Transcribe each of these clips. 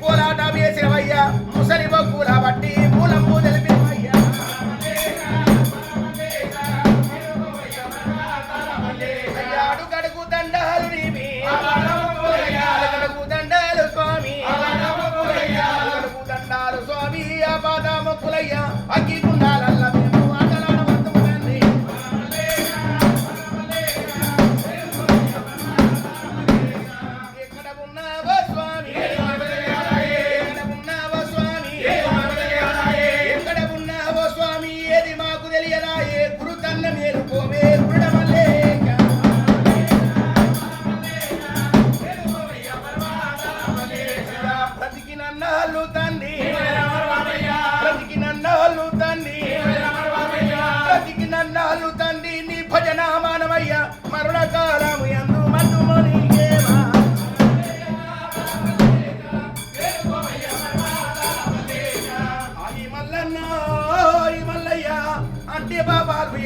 కోలాటం వేసేవయ్యా ముసలి బొగ్గుల బట్టి మూలంబు తెలిపినవయ్యా. అయ్యాడు కడుగు దండాలు నీవి కడుగు దండాలు స్వామి. కడుగు దండాలు స్వామి ఆ పాద మొక్కులయ్యా carne, quiero comer.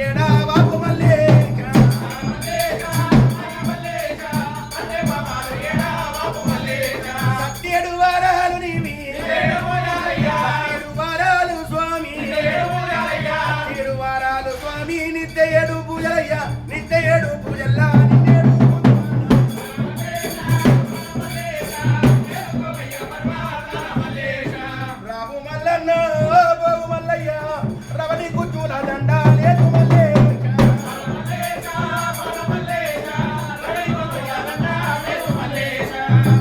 get up.